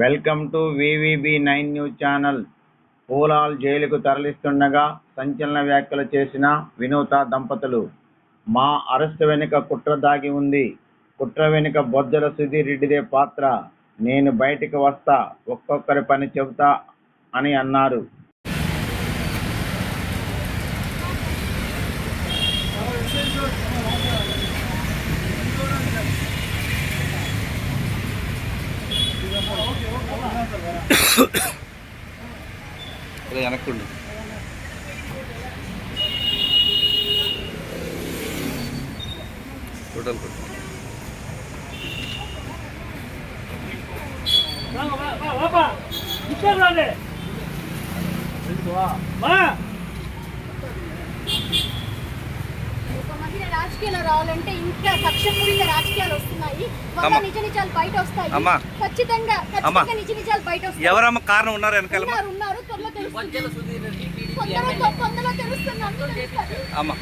Welcome to VVB nine news channel. పూలాల్ జైలుకు తరలిస్తుండగా సంచలన వ్యాఖ్యలు చేసిన వినూత దంపతులు. మా అరెస్టు వెనుక కుట్ర దాగి ఉంది. కుట్ర వెనుక బొజ్జల సుధీర్ రెడ్డిదే పాత్ర. నేను బయటికి వస్తా ఒక్కొక్కరి పని చెబుతా అని అన్నారు. ఇలా వెనక్కుండు. టోటల్ కొట్టు. రాజకీయాల్లో రావాలంటే ఇంకా కక్షపూరిత రాజకీయాలు వస్తున్నాయి. అమ్మ. అమ్మ. ఎవరమ్మ కారణం ఉన్నారు వెనకాల? అమ్మ.